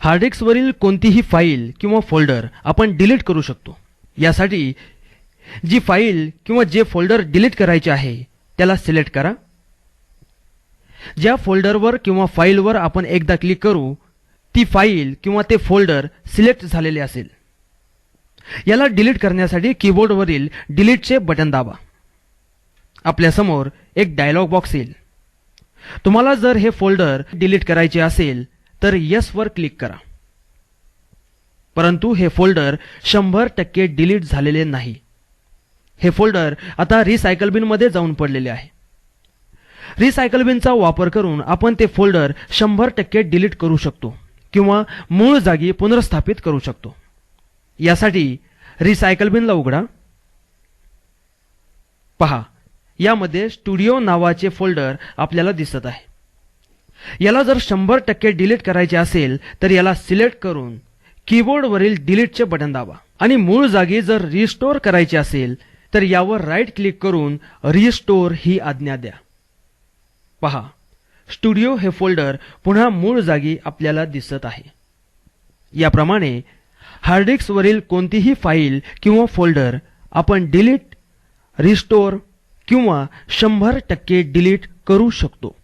हार्डडिस्कवरील कोणतीही फाईल किंवा फोल्डर आपण डिलीट करू शकतो. यासाठी जी फाईल किंवा जे फोल्डर डिलीट करायचे आहे त्याला सिलेक्ट करा. ज्या फोल्डरवर किंवा फाईलवर आपण एकदा क्लिक करू ती फाईल किंवा ते फोल्डर सिलेक्ट झालेले असेल. याला डिलीट करण्यासाठी कीबोर्डवरील डिलीटचे बटन दाबा. आपल्यासमोर एक डायलॉग बॉक्स येईल. तुम्हाला जर हे फोल्डर डिलीट करायचे असेल तर यस वर क्लिक करा. परंतु हे फोल्डर शंभर टक्के डिलीट झालेले नाही. हे फोल्डर आता रिसायकल बिनमध्ये जाऊन पडलेले आहे. रिसायकल बिनचा वापर करून आपण ते फोल्डर शंभर टक्के डिलीट करू शकतो किंवा मूळ जागी पुनर्स्थापित करू शकतो. यासाठी रिसायकल बिनला उघडा. पहा यामध्ये स्टुडिओ नावाचे फोल्डर आपल्याला दिसत आहे. याला जर शंभर टक्के डिलीट करायचे असेल तर याला सिलेक्ट करून कीबोर्डवरील डिलीटचे बटन दाबा. आणि मूळ जागी जर रिस्टोअर करायचे असेल तर यावर राईट क्लिक करून रिस्टोअर ही आज्ञा द्या. पहा स्टुडिओ हे फोल्डर पुन्हा मूळ जागी आपल्याला दिसत आहे. याप्रमाणे हार्डडिस्कवरील कोणतीही फाईल किंवा फोल्डर आपण डिलीट रिस्टोअर किंवा शंभर टक्के डिलीट करू शकतो.